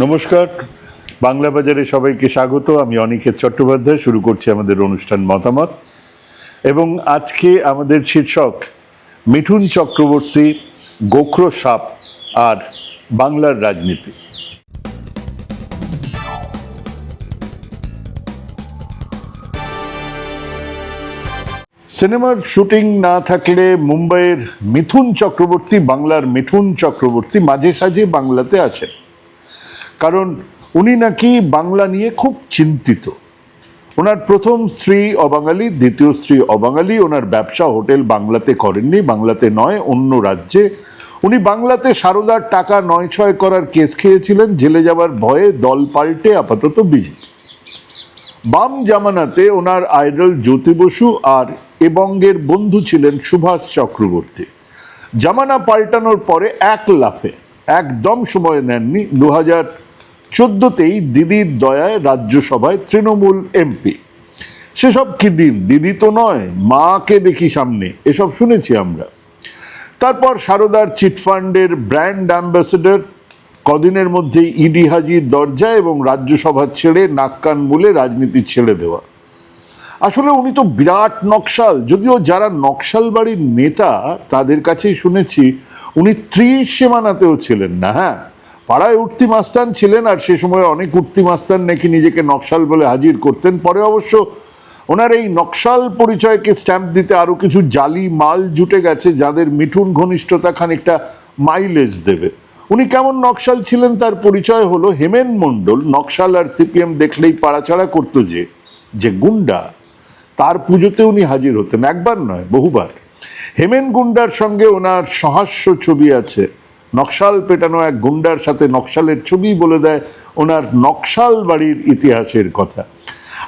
নমস্কার। বাংলা বাজারে সবাইকে স্বাগত। আমি অনিকেত চট্টোপাধ্যায়। শুরু করছি আমাদের অনুষ্ঠান মতামত। এবং আজকে আমাদের শীর্ষক মিঠুন চক্রবর্তী, গোখরো সাপ আর বাংলার রাজনীতি। সিনেমার শুটিং না থাকলে মুম্বাইয়ের মিথুন চক্রবর্তী, বাংলার মিঠুন চক্রবর্তী মাঝে সাঝে বাংলাতে আসেন। কারণ উনি নাকি বাংলা নিয়ে খুব চিন্তিত। ওনার প্রথম স্ত্রী অবাঙালি, দ্বিতীয় স্ত্রী অবাঙালি, ওনার ব্যবসা হোটেল বাংলাতে করেননি, বাংলাতে নয়, অন্য রাজ্যে। উনি বাংলাতে সারদার টাকা নয় ছয় করার কেস খেয়েছিলেন, জেলে যাওয়ার ভয়ে দল পাল্টে আপাতত বিজেপি বাম জামানাতে ওনার আইডল জ্যোতি বসু আর এবঙ্গের বন্ধু ছিলেন সুভাষ চক্রবর্তী। জামানা পাল্টানোর পরে এক লাফে, একদম সময় নেননি, দু হাজার চোদ্দোতেই দিদির দয়ায় রাজ্যসভায় তৃণমূল এমপি। সেসব কি দিন? দিদি তো নয়, মাকে দেখি সামনে, এসব শুনেছি আমরা। তারপর সারদার চিটফান্ডের ব্র্যান্ড অ্যাম্বাসেডর, কদিনের মধ্যে ইডি হাজির দরজা এবং রাজ্যসভা ছেড়ে নাক কান বলে রাজনীতি ছেড়ে দেওয়া। আসলে উনি তো বিরাট নকশাল, যদিও যারা নকশাল বাড়ির নেতা, তাদের কাছেই শুনেছি উনি ত্রিশ সীমানাতেও ছিলেন না হ্যাঁ? পাড়ায় উঠতি মাস্তান ছিলেন আর সে সময় অনেক উঠতি মাস্তান নাকি নিজেকে নকশাল বলে হাজির করতেন। পরে অবশ্য ওনার এই নকশাল পরিচয়কে স্ট্যাম্প দিতে আরও কিছু জালি মাল জুটে গেছে যাদের মিঠুন ঘনিষ্ঠতা খানিকটা মাইলেজ দেবে। উনি কেমন নকশাল ছিলেন তার পরিচয় হলো হেমেন মণ্ডল। নকশাল আর সিপিএম দেখলেই পাড়াছাড়া করতো যে যে গুন্ডা। তার পুজোতে উনি হাজির হতেন। একবার নয়, বহুবার। হেমেন গুন্ডার সঙ্গে ওনার সহাস্য ছবি আছে। নকশাল পেটানো এক গুন্ডার সাথে নকশালের ছবি বলে দেয় ওনার নকশাল বাড়ির ইতিহাসের কথা।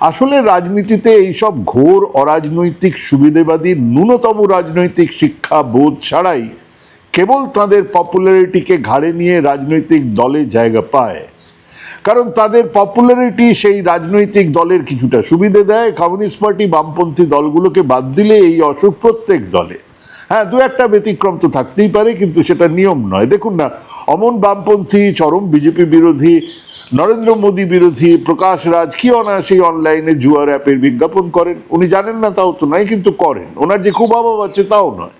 আসলে রাজনীতিতে এইসব ঘোর অরাজনৈতিক সুবিধেবাদী ন্যূনতম রাজনৈতিক শিক্ষা বোধ ছাড়াই কেবল তাদের পপুলারিটিকে ঘাড়ে নিয়ে রাজনৈতিক দলে জায়গা পায়। কারণ তাদের পপুলারিটি সেই রাজনৈতিক দলের কিছুটা সুবিধে দেয়। কমিউনিস্ট পার্টি বামপন্থী দলগুলোকে বাদ দিলে এই অসুখ প্রত্যেক দলে। হ্যাঁ দু একটা ব্যতিক্রম তো থাকতেই পারে, কিন্তু সেটা নিয়ম নয়। দেখুন না, অমন বামপন্থী, চরম বিজেপি বিরোধী, নরেন্দ্র মোদী বিরোধী, প্রকাশ রাজ, কি অনায়াসেই অনলাইনে জুয়ার অ্যাপের বিজ্ঞাপন করেন? উনি জানেন না, তাও তো নয়, কিন্তু করেন। ওনার যে খুব অভাব আছে, তাও নয়।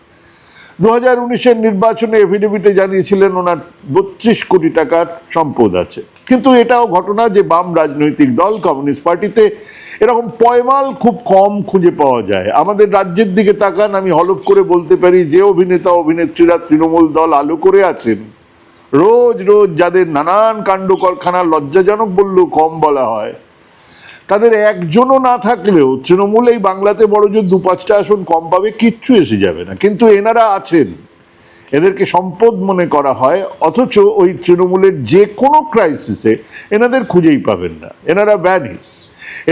দু হাজার উনিশের নির্বাচনে এফিডেভিটে জানিয়েছিলেন, ওনার বত্রিশ কোটি টাকার সম্পদ আছে। কিন্তু এটাও ঘটনা যে বাম রাজনৈতিক দল, কমিউনিস্ট পার্টিতে এরকম পয়মাল খুব কম খুঁজে পাওয়া যায়। আমাদের রাজ্যের দিকে তাকান, আমি হলফ করে বলতে পারি, যে অভিনেতা, অভিনেত্রীরা তৃণমূল দল আলো করে আছেন, রোজ রোজ যাদের নানান কাণ্ড কারখানা লজ্জাজনক বললেও কম বলা হয়। তাদের একজনও না থাকলেও তৃণমূল এই বাংলাতে বড় জোর দু পাঁচটা আসন কম পাবে, কিচ্ছু এসে যাবে না। কিন্তু এনারা আছেন। এদেরকে সম্পদ মনে করা হয়, অথচ ওই তৃণমূলের যে কোনো ক্রাইসিসে এনাদের খুঁজেই পাবেন না। এনারা ব্যানিস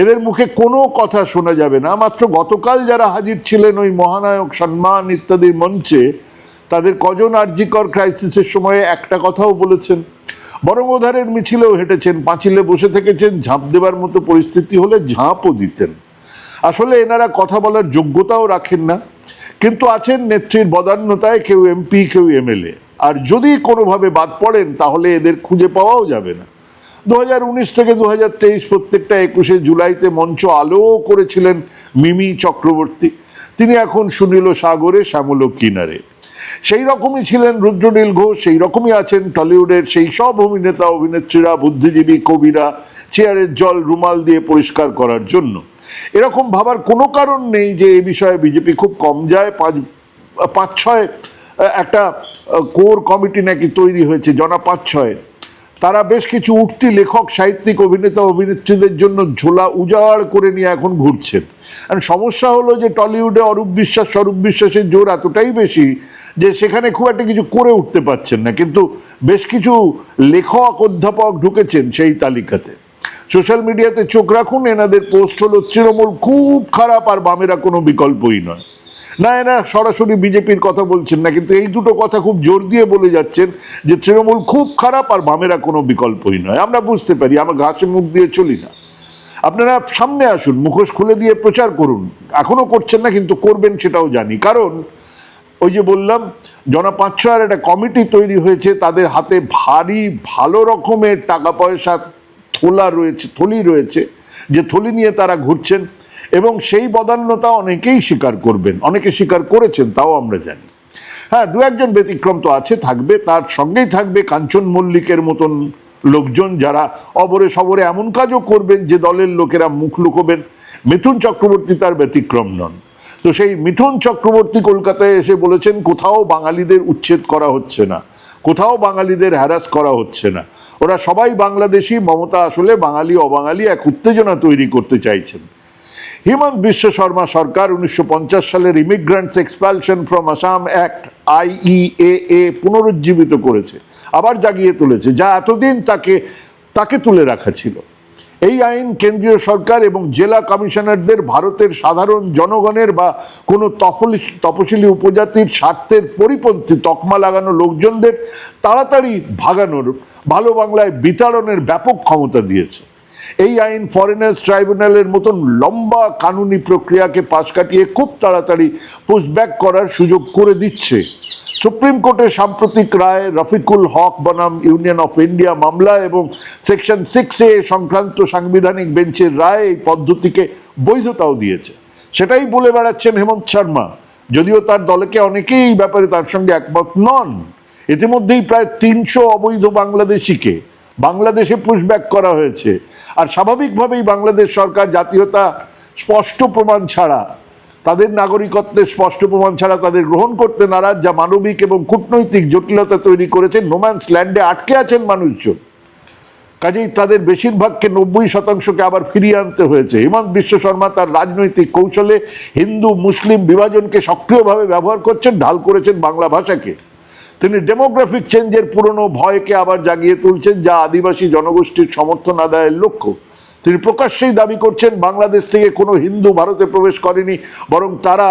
এদের মুখে কোনো কথা শোনা যাবে না। মাত্র গতকাল যারা হাজির ছিলেন ওই মহানায়ক সম্মান ইত্যাদির মঞ্চে, তাদের কজন আর্জিকর ক্রাইসিসের সময়ে একটা কথাও বলেছেন। বরং ওধারের মিছিলেও হেঁটেছেন, পাঁচিলে বসে থেকেছেন, ঝাঁপ দেবার মতো পরিস্থিতি হলে ঝাঁপও দিতেন। আসলে এনারা কথা বলার যোগ্যতাও রাখেন না, কিন্তু আছেন নেত্রীর বদান্যতায় কেউ এমপি, কেউ এমএলএ। আর যদি কোনোভাবে বাদ পড়েন, তাহলে এদের খুঁজে পাওয়াও যাবে না। দু হাজার উনিশ থেকে দু হাজার তেইশ প্রত্যেকটা একুশে জুলাইতে মঞ্চ আলো করেছিলেন মিমি চক্রবর্তী। তিনি এখন সুনীল সাগরে, শ্যামল কিনারে। সেই রকমই ছিলেন রুদ্রনীল ঘোষ, সেই রকমই আছেন টলিউডের সেই সব অভিনেতা, অভিনেত্রীরা, বুদ্ধিজীবী, কবিরা, চেয়ারের জল, রুমাল দিয়ে পরিষ্কার করার জন্য। এরকম ভাবার কোনো কারণ নেই যে এ বিষয়ে বিজেপি খুব কম যায়। পাঁচ পাঁচ ছয় একটা কোর কমিটি নাকি তৈরি হয়েছে জনা পাঁচ ছয় তারা বেশ কিছু উঠতি লেখক, সাহিত্যিক, অভিনেতা, অভিনেত্রীদের জন্য ঝোলা উজাড় করে নিয়ে এখন ঘুরছেন। আর সমস্যা হলো যে টলিউডে অরূপ বিশ্বাস, স্বরূপ বিশ্বাসের জোর এতটাই বেশি যে সেখানে খুব একটা কিছু করে উঠতে পারছেন না। কিন্তু বেশ কিছু লেখক, অধ্যাপক ঢুকেছেন সেই তালিকাতে। সোশ্যাল মিডিয়াতে চোখ রাখুন, এনাদের পোস্ট হলো তৃণমূল খুব খারাপ আর বামেরা কোনো বিকল্পই নয়। না এরা সরাসরি বিজেপির কথা বলছেন না, কিন্তু এই দুটো কথা খুব জোর দিয়ে বলে যাচ্ছেন যে তৃণমূল খুব খারাপ আর বামেরা কোনো বিকল্পই নয়। আমরা বুঝতে পারি আমরা ঘাসে মুখ দিয়ে চলি না। আপনারা সামনে আসুন, মুখোশ খুলে দিয়ে প্রচার করুন। এখনও করছেন না, কিন্তু করবেন সেটাও জানি। কারণ, ওই যে বললাম, জনা পাঁচ ছয়ের একটা কমিটি তৈরি হয়েছে, তাদের হাতে ভারী, ভালো রকমের টাকা পয়সা থোলা রয়েছে, থলি রয়েছে, যে থলি নিয়ে তারা ঘুরছেন। এবং সেই বদান্যতা অনেকেই স্বীকার করবেন, অনেকে স্বীকার করেছেন, তাও আমরা জানি। হ্যাঁ দু একজন ব্যতিক্রম তো আছে, থাকবে, তার সঙ্গেই থাকবে কাঞ্চন মল্লিকের মতন লোকজন যারা অবরে সবরে এমন কাজও করবেন যে দলের লোকেরা মুখ লুকোবেন। মিথুন চক্রবর্তী তার ব্যতিক্রম নন। তো সেই মিঠুন চক্রবর্তী কলকাতায় এসে বলেছেন, কোথাও বাঙালিদের উচ্ছেদ করা হচ্ছে না, কোথাও বাঙালিদের হ্যারাস করা হচ্ছে না। ওরা সবাই বাংলাদেশি, মমতা আসলে বাঙালি, অবাঙালি, এক উত্তেজনা তৈরি করতে চাইছেন। হিমন্ত বিশ্ব শর্মা সরকার উনিশশো পঞ্চাশ সালের immigrants expulsion from Assam act IEAA পুনরুজ্জীবিত করেছে, আবার জাগিয়ে তুলেছে, যা এতদিন তাকে তাকে তুলে রাখা ছিল। এই আইন কেন্দ্রীয় সরকার এবং জেলা কমিশনারদের ভারতের সাধারণ জনগণের বা কোনো তফলি, তপশিলি উপজাতির স্বার্থের পরিপন্থী তকমা লাগানো লোকজনদের তাড়াতাড়ি ভাগানোর, ভালো বাংলায় বিতাড়নের ব্যাপক ক্ষমতা দিয়েছে। এই আইন ফরেনার্স ট্রাইব্যুনালের মতন লম্বা কানুনি প্রক্রিয়াকে পাশ কাটিয়ে খুব তাড়াতাড়ি পুশব্যাক করার সুযোগ করে দিচ্ছে। সুপ্রিম কোর্টের সাম্প্রতিক রায় রফিকুল হক বনাম ইউনিয়ন অফ ইন্ডিয়া মামলা এবং সেকশন সিক্স এ সংক্রান্ত সাংবিধানিক বেঞ্চের রায় এই পদ্ধতিকে বৈধতাও দিয়েছে। সেটাই বলে বেড়াচ্ছেন হেমন্ত শর্মা। যদিও তার দলকে অনেকেই এই ব্যাপারে তার সঙ্গে একমত নন। ইতিমধ্যেই প্রায় তিনশো অবৈধ বাংলাদেশিকে বাংলাদেশে পুশব্যাক করা হয়েছে। আর স্বাভাবিকভাবেই বাংলাদেশ সরকার জাতীয়তা স্পষ্ট প্রমাণ ছাড়া, তাদের নাগরিকত্বের স্পষ্ট প্রমাণ ছাড়া তাদের গ্রহণ করতে নারাজ, যা মানবিক এবং কূটনৈতিক জটিলতা তৈরি করেছে নোম্যান্স ল্যান্ডে আটকে আছেন মানুষজন। কাজেই তাদের বেশিরভাগকে নব্বই শতাংশকে আবার ফিরিয়ে আনতে হয়েছে। হিমন্ত বিশ্ব শর্মা তার রাজনৈতিক কৌশলে হিন্দু, মুসলিম বিভাজনকে সক্রিয়ভাবে ব্যবহার করছেন, ঢাল করেছেন বাংলা ভাষাকে। তিনি ডেমোগ্রাফিক চেঞ্জের পুরনো ভয়কে আবার জাগিয়ে তুলছেন, যা আদিবাসী জনগোষ্ঠীর সমর্থন আদায়ের লক্ষ্য। তিনি প্রকাশ্যেই দাবি করছেন, বাংলাদেশ থেকে কোনো হিন্দু ভারতে প্রবেশ করেনি, বরং তারা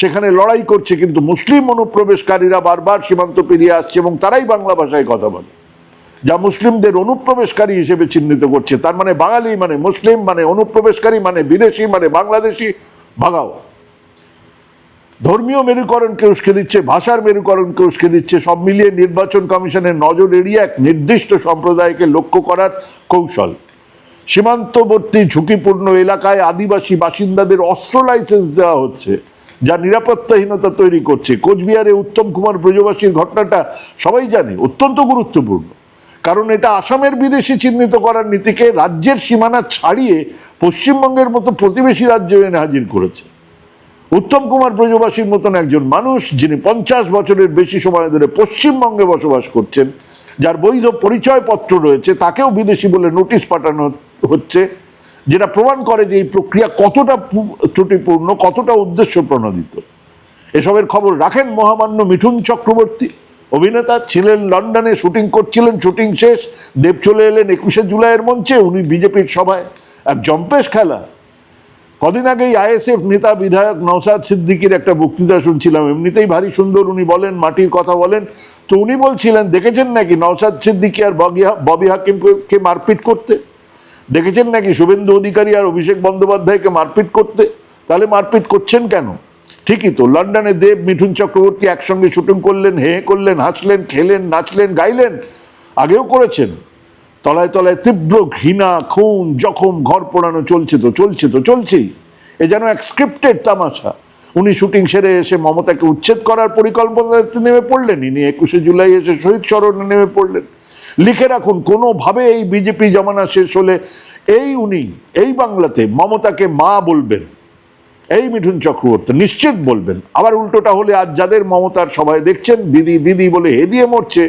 সেখানে লড়াই করছে, কিন্তু মুসলিম অনুপ্রবেশকারীরা বারবার সীমান্ত পেরিয়ে আসছে এবং তারাই বাংলা ভাষায় কথা বলে। যা মুসলিমদের অনুপ্রবেশকারী হিসেবে চিহ্নিত করছে। তার মানে বাঙালি মানে মুসলিম মানে অনুপ্রবেশকারী মানে বিদেশি মানে বাংলাদেশি ভাগাও ধর্মীয় মেরুকরণকে উস্কে দিচ্ছে, ভাষার মেরুকরণকে উস্কে দিচ্ছে, সব মিলিয়ে নির্বাচন কমিশনের নজর এড়িয়ে এক নির্দিষ্ট সম্প্রদায়কে লক্ষ্য করার কৌশল। সীমান্তবর্তী ঝুঁকিপূর্ণ এলাকায় আদিবাসী বাসিন্দাদের অস্ত্র লাইসেন্স দেওয়া হচ্ছে, যা নিরাপত্তাহীনতা তৈরি করছে। কোচবিহারে উত্তম কুমার ব্রজবাসীর ঘটনাটা সবাই জানে, অত্যন্ত গুরুত্বপূর্ণ। কারণ এটা আসামের বিদেশি চিহ্নিত করার নীতিকে রাজ্যের সীমানা ছাড়িয়ে পশ্চিমবঙ্গের মতো প্রতিবেশী রাজ্য এনে হাজির করেছে। উত্তম কুমার ব্রজবাসীর মতন একজন মানুষ, যিনি পঞ্চাশ বছরের বেশি সময় ধরে পশ্চিমবঙ্গে বসবাস করছেন, যার বৈধ পরিচয়পত্র রয়েছে, তাকেও বিদেশি বলে নোটিশ পাঠানো হচ্ছে, যেটা প্রমাণ করে যে এই প্রক্রিয়া কতটা ত্রুটিপূর্ণ, কতটা উদ্দেশ্য প্রণোদিত এসবের খবর রাখেন মহামান্য মিঠুন চক্রবর্তী। অভিনেতা ছিলেন লন্ডনে, শুটিং করছিলেন, শুটিং শেষ, দেব চলে এলেন একুশে জুলাইয়ের মঞ্চে, উনি বিজেপির সভায়। এক জম্পেশ খেলা কদিন আগেই আইএসএফ নেতা বিধায়ক নওসাদ সিদ্দিকির একটা বক্তৃতা শুনছিলাম। এমনিতেই ভারী সুন্দর উনি বলেন, মাটির কথা বলেন। তো উনি বলছিলেন, দেখেছেন নাকি নওসাদ সিদ্দিকি আর ববি হাকিমকে মারপিট করতে? দেখেছেন নাকি শুভেন্দু অধিকারী আর অভিষেক বন্দ্যোপাধ্যায়কে মারপিট করতে? তাহলে মারপিট করছেন কেন? ঠিকই তো, লন্ডনে দেব, মিঠুন চক্রবর্তী একসঙ্গে শুটিং করলেন হে করলেন, হাসলেন, খেলেন, নাচলেন, গাইলেন, আগেও করেছেন। তলায় তলায় তীব্র ঘৃণা, খুন, জখম, ঘর পোড়ানো চলছে তো চলছে তো চলছেই এ যেন এক স্ক্রিপ্টেড তামাশা। উনি শুটিং সেরে এসে মমতাকে উচ্ছেদ করার পরিকল্পনাতে নেমে পড়লেন। ইনি একুশে জুলাই এসে শহীদ স্মরণে নেমে পড়লেন। লিখে রাখুন, কোনোভাবে এই বিজেপি জমানা শেষ হলে এই উনি, এই বাংলাতে মমতাকে মা বলবেন, এই মিঠুন চক্রবর্তী নিশ্চিত বলবেন। আবার উল্টোটা হলে আজ যাদের মমতার সবাই দেখছেন, দিদি দিদি বলে হে দিয়ে মরছে,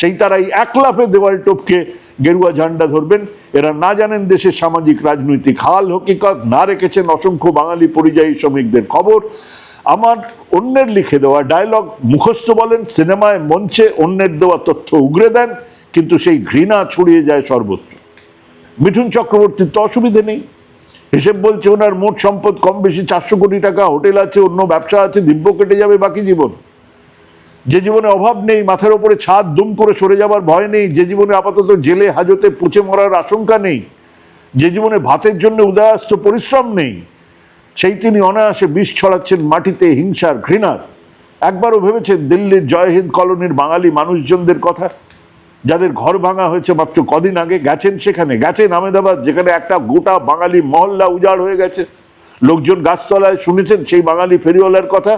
সেই তারাই এক লাফে দেওয়াল টপকে গেরুয়া ঝান্ডা ধরবেন। এরা না জানেন দেশের সামাজিক, রাজনৈতিক হাল, হকিকত, না রেখেছেন অসংখ্য বাঙালি পরিযায়ী শ্রমিকদের খবর। আমার অন্যের লিখে দেওয়া ডায়লগ মুখস্থ বলেন, সিনেমায় মঞ্চে অন্যের দেওয়া তথ্য উগরে দেন, কিন্তু সেই ঘৃণা ছড়িয়ে যায় সর্বত্র। মিঠুন চক্রবর্তীর তো অসুবিধে নেই। হিসেব বলছে ওনার মোট সম্পদ কম বেশি চারশো কোটি টাকা, হোটেল আছে, অন্য ব্যবসা আছে, দিব্য কেটে যাবে বাকি জীবন। যে জীবনে অভাব নেই, মাথার ওপরে ছাদ দুম করে সরে যাবার ভয় নেই, যে জীবনে আপাতত জেলে হাজতে পচে মরার আশঙ্কা নেই, যে জীবনে ভাতের জন্য উদয়াস্ত পরিশ্রম নেই, সেই তিনি অনায়াসে বিষ ছড়াচ্ছেন মাটিতে হিংসার ঘৃণার। একবারও ভেবেছেন দিল্লির জয়হিন্দ কলোনির বাঙালি মানুষজনদের কথা? যাদের ঘর ভাঙা হয়েছে মাত্র কদিন আগে, গেছেন সেখানে, গেছেন আমেদাবাদ যেখানে একটা গোটা বাঙালি মহল্লা উজাড় হয়ে গেছে। লোকজন গাছতলায় শুনেছেন সেই বাঙালি ফেরিওয়ালার কথা?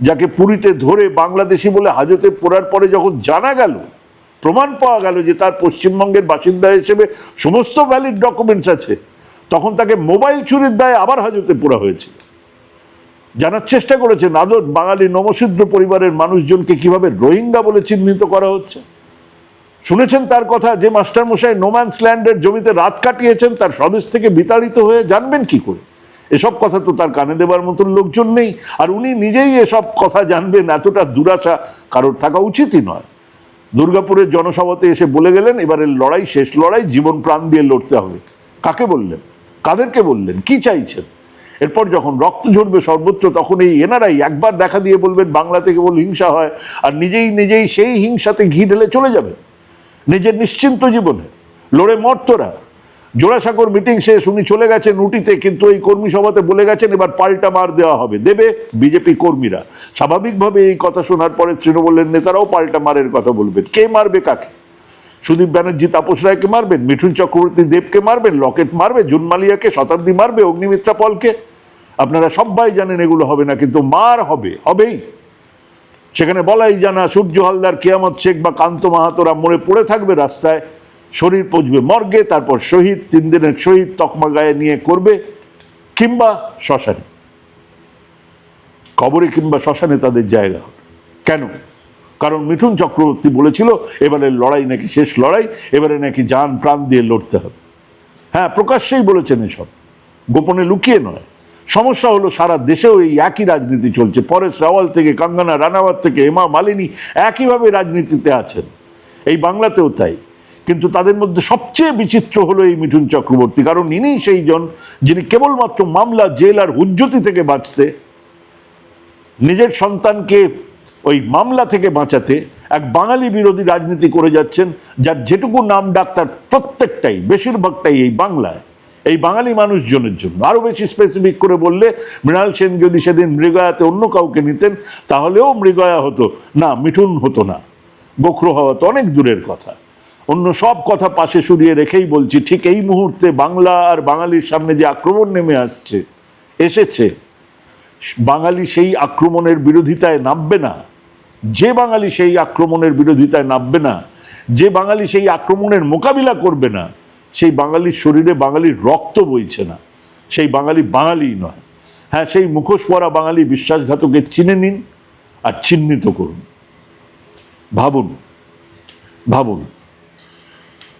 যাকে পুরীতে ধরে বাংলাদেশি বলে হাজতে পড়ার পরে যখন জানা গেল, প্রমাণ পাওয়া গেল যে তার পশ্চিমবঙ্গের বাসিন্দা হিসেবে সমস্ত ভ্যালিড ডকুমেন্টস আছে, তখন তাকে মোবাইল চুরির দায়ে আবার হাজতে পোড়া হয়েছিল। জানার চেষ্টা করেছেন, আদত বাঙালি নমশূদ্র পরিবারের মানুষজনকে কীভাবে রোহিঙ্গা বলে চিহ্নিত করা হচ্ছে? শুনেছেন তার কথা যে মাস্টারমশাই নোম্যান্স ল্যান্ডের জমিতে রাত কাটিয়েছেন, তার স্বদেশ থেকে বিতাড়িত হয়ে জানবেন কি করে? এসব কথা তো তার কানে দেবার মতন লোকজন নেই। আর উনি নিজেই এসব কথা জানবেন, এতটা দুরাশা কারোর থাকা উচিতই নয়। দুর্গাপুরের জনসভাতে এসে বলে গেলেন, এবারের লড়াই শেষ লড়াই, জীবন প্রাণ দিয়ে লড়তে হবে। কাকে বললেন? কাদেরকে বললেন? কি চাইছেন? এরপর যখন রক্ত ঝরবে সর্বত্র, তখন এই এনারাই একবার দেখা দিয়ে বলবেন বাংলাতে কেবল হিংসা হয়, আর নিজেই নিজেই সেই হিংসাতে ঘি ঢেলে চলে যাবে। নিজের নিশ্চিন্ত জীবনে, লড়ে মর্তরা জোড়াসাগর মিটিং শেষ, উনি চলে গেছেন উটিতে, কিন্তু এই কর্মী সভাতে বলে গেছেন এবার পাল্টা মার দেওয়া হবে। দেবে বিজেপি কর্মীরা। স্বাভাবিকভাবে এই কথা শোনার পরে তৃণমূলের নেতারাও পাল্টা মারের কথা বলবেন। কে মারবে কাকে? সুদীপ ব্যানার্জি, তাপস রায়কে মারবেন? মিঠুন চক্রবর্তী, দেবকে মারবেন? লকেট মারবে? জুনমালিয়াকে? শতাব্দী মারবে? অগ্নিমিত্রা পলকে? আপনারা সবাই জানেন এগুলো হবে না, কিন্তু মার হবে, হবেই। সেখানে বলাই জানা, সূর্য হালদার, কেয়ামত শেখ বা কান্ত মাহাতোরা মরে পড়ে থাকবে রাস্তায়। শরীর পচবে মর্গে, তারপর শহীদ, তিন দিনের শহীদ তকমা গায়ে নিয়ে করবে, কিংবা শ্মশানে। কবরে কিংবা শ্মশানে তাদের জায়গা কেন? কারণ মিঠুন চক্রবর্তী বলেছিল এবারে লড়াই নাকি শেষ লড়াই, এবারে নাকি যান প্রাণ দিয়ে লড়তে হবে। হ্যাঁ প্রকাশ্যেই বলেছেন এসব। গোপনে লুকিয়ে নয়। সমস্যা হলো, সারা দেশেও এই একই রাজনীতি চলছে। পরেশ রাওয়াল থেকে কাঙ্গানা, রানাওয়াত থেকে হেমা মালিনী একইভাবে রাজনীতিতে আছেন। এই বাংলাতেও তাই। কিন্তু তাদের মধ্যে সবচেয়ে বিচিত্র হলো এই মিঠুন চক্রবর্তী। কারণ ইনি সেই জন যিনি কেবলমাত্র মামলা জেল আর হুজ্জতি থেকে বাঁচতে, নিজের সন্তানকে ওই মামলা থেকে বাঁচাতে এক বাঙালি বিরোধী রাজনীতি করে যাচ্ছেন, যার যেটুকু নাম ডাক তার প্রত্যেকটাই, বেশিরভাগটাই এই বাংলায়, এই বাঙালি মানুষজনের জন্য। আরও বেশি স্পেসিফিক করে বললে, মৃণাল সেন যদি সেদিন মৃগয়াতে অন্য কাউকে নিতেন, তাহলেও মৃগয়া হতো। না, মিঠুন হতো না। গোখরো হওয়া তো অনেক দূরের কথা। অন্য সব কথা পাশে সরিয়ে রেখেই বলছি, ঠিক এই মুহূর্তে বাংলা আর বাঙালির সামনে যে আক্রমণ নেমে আসছে, এসেছে, বাঙালি সেই আক্রমণের বিরোধিতায় নামবে না। যে বাঙালি সেই আক্রমণের বিরোধিতায় নামবে না, যে বাঙালি সেই আক্রমণের মোকাবিলা করবে না, সেই বাঙালির শরীরে বাঙালির রক্ত বইছে না, সেই বাঙালি বাঙালিই নয়। হ্যাঁ সেই মুখোশ পরা বাঙালি বিশ্বাসঘাতকে চিনে নিন আর চিহ্নিত করুন। ভাবুন ভাবুন